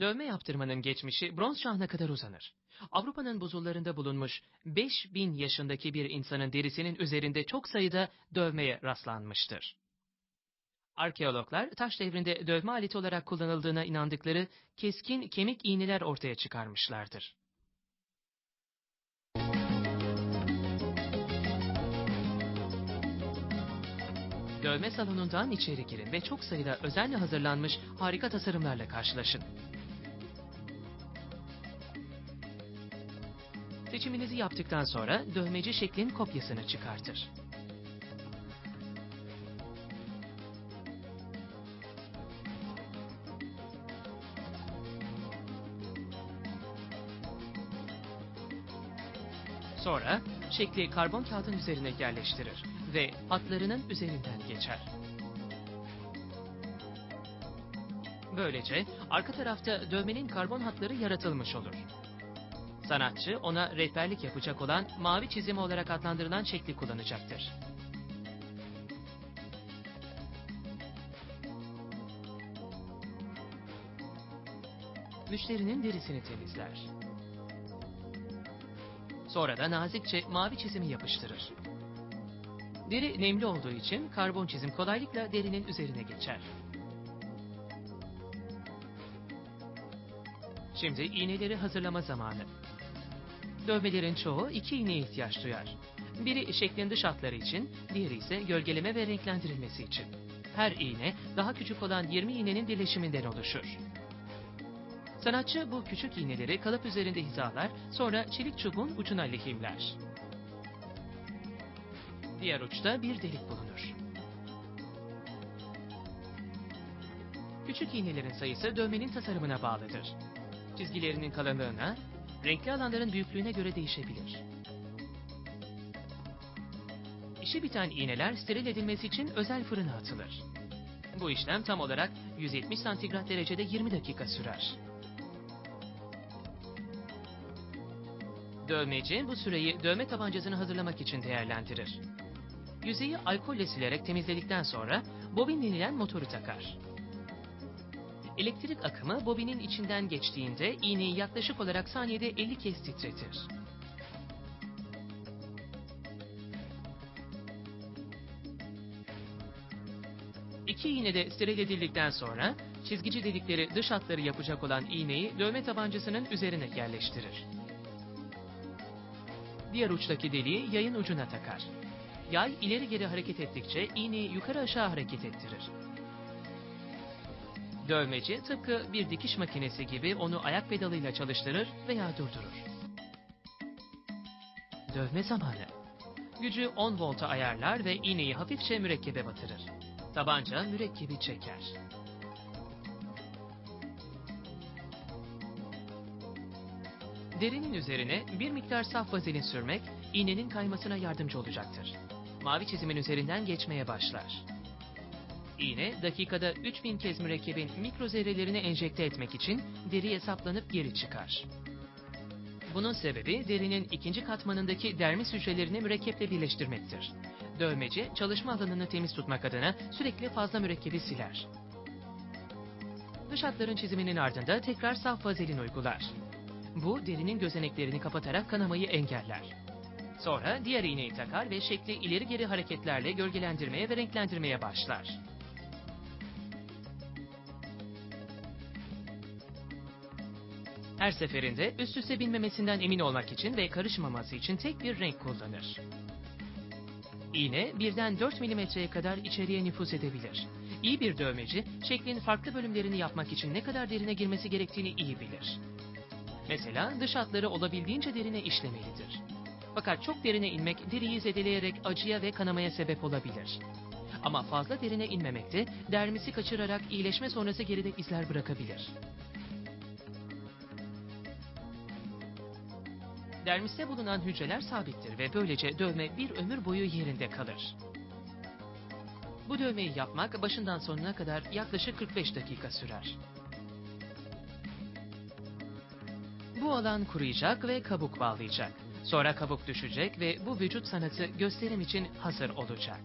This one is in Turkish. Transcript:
Dövme yaptırmanın geçmişi bronz çağına kadar uzanır. Avrupa'nın buzullarında bulunmuş 5000 yaşındaki bir insanın derisinin üzerinde çok sayıda dövmeye rastlanmıştır. Arkeologlar taş devrinde dövme aleti olarak kullanıldığına inandıkları keskin kemik iğneler ortaya çıkarmışlardır. Dövme salonundan içeri girin ve çok sayıda özenle hazırlanmış harika tasarımlarla karşılaşın. Seçiminizi yaptıktan sonra dövmeci şeklin kopyasını çıkartır. Sonra şekli karbon kağıdın üzerine yerleştirir ve hatlarının üzerinden geçer. Böylece arka tarafta dövmenin karbon hatları yaratılmış olur. Sanatçı ona rehberlik yapacak olan mavi çizimi olarak adlandırılan şekli kullanacaktır. Müşterinin derisini temizler. Sonra da nazikçe mavi çizimi yapıştırır. Deri nemli olduğu için karbon çizim kolaylıkla derinin üzerine geçer. Şimdi iğneleri hazırlama zamanı. Dövmelerin çoğu iki iğneye ihtiyaç duyar. Biri şeklin dış hatları için, diğeri ise gölgeleme ve renklendirilmesi için. Her iğne daha küçük olan 20 iğnenin birleşiminden oluşur. Sanatçı bu küçük iğneleri kalıp üzerinde hizalar, sonra çelik çubuğun ucuna lehimler. Diğer uçta bir delik bulunur. Küçük iğnelerin sayısı dövmenin tasarımına bağlıdır. Çizgilerinin kalınlığına, renkli alanların büyüklüğüne göre değişebilir. İşi biten iğneler steril edilmesi için özel fırına atılır. Bu işlem tam olarak 170 santigrat derecede 20 dakika sürer. Dövmeci bu süreyi dövme tabancasını hazırlamak için değerlendirir. Yüzeyi alkolle silerek temizledikten sonra bobin denilen motoru takar. Elektrik akımı bobinin içinden geçtiğinde iğneyi yaklaşık olarak saniyede 50 kez titretir. İki iğne de steril edildikten sonra çizgici delikleri dış hatları yapacak olan iğneyi dövme tabancasının üzerine yerleştirir. Diğer uçtaki deliği yayın ucuna takar. Yay ileri geri hareket ettikçe iğneyi yukarı aşağı hareket ettirir. Dövmeci tıpkı bir dikiş makinesi gibi onu ayak pedalıyla çalıştırır veya durdurur. Dövme zamanı. Gücü 10 volta ayarlar ve iğneyi hafifçe mürekkebe batırır. Tabanca mürekkebi çeker. Derinin üzerine bir miktar saf vazelin sürmek iğnenin kaymasına yardımcı olacaktır. Mavi çizimin üzerinden geçmeye başlar. İğne dakikada 3000 kez mürekkebin mikro zerrelerini enjekte etmek için deriye saplanıp geri çıkar. Bunun sebebi derinin ikinci katmanındaki dermis hücrelerini mürekkeple birleştirmektir. Dövmeci çalışma alanını temiz tutmak adına sürekli fazla mürekkebi siler. Dış hatların çiziminin ardında tekrar saf vazelin uygular. Bu derinin gözeneklerini kapatarak kanamayı engeller. Sonra diğer iğneyi takar ve şekli ileri geri hareketlerle gölgelendirmeye ve renklendirmeye başlar. Her seferinde üst üste binmemesinden emin olmak için ve karışmaması için tek bir renk kullanır. İğne birden 4 milimetreye kadar içeriye nüfuz edebilir. İyi bir dövmeci şeklin farklı bölümlerini yapmak için ne kadar derine girmesi gerektiğini iyi bilir. Mesela dış hatları olabildiğince derine işlemelidir. Fakat çok derine inmek deriyi zedeleyerek acıya ve kanamaya sebep olabilir. Ama fazla derine inmemek de dermisi kaçırarak iyileşme sonrası geride izler bırakabilir. Dermiste bulunan hücreler sabittir ve böylece dövme bir ömür boyu yerinde kalır. Bu dövmeyi yapmak başından sonuna kadar yaklaşık 45 dakika sürer. Bu alan kuruyacak ve kabuk bağlayacak. Sonra kabuk düşecek ve bu vücut sanatı gösterim için hazır olacak.